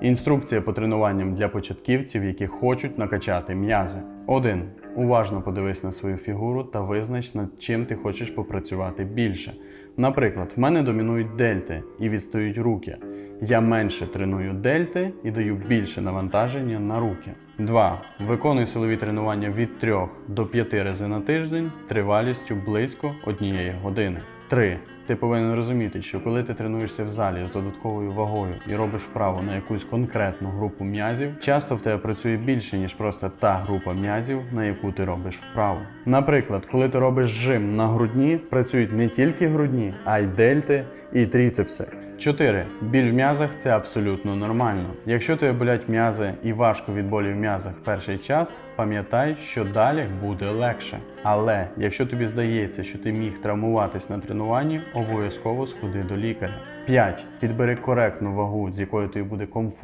Інструкція по тренуванням для початківців, які хочуть накачати м'язи. 1. Уважно подивись на свою фігуру та визнач, над чим ти хочеш попрацювати більше. Наприклад, в мене домінують дельти і відстають руки. Я менше треную дельти і даю більше навантаження на руки. 2. Виконуй силові тренування від 3 до 5 разів на тиждень тривалістю близько 1 години. 3. Ти повинен розуміти, що коли ти тренуєшся в залі з додатковою вагою і робиш вправу на якусь конкретну групу м'язів, часто в тебе працює більше, ніж просто та група м'язів, на яку ти робиш вправу. Наприклад, коли ти робиш жим на грудні, працюють не тільки грудні, а й дельти і тріцепси. 4. Біль в м'язах це абсолютно нормально. Якщо тебе болять м'язи і важко від болі в м'язах перший час, пам'ятай, що далі буде легше. Але якщо тобі здається, що ти міг травмуватись на тренуванні, обов'язково сходи до лікаря. 5. Підбери коректну вагу, з якою тобі буде комфортно.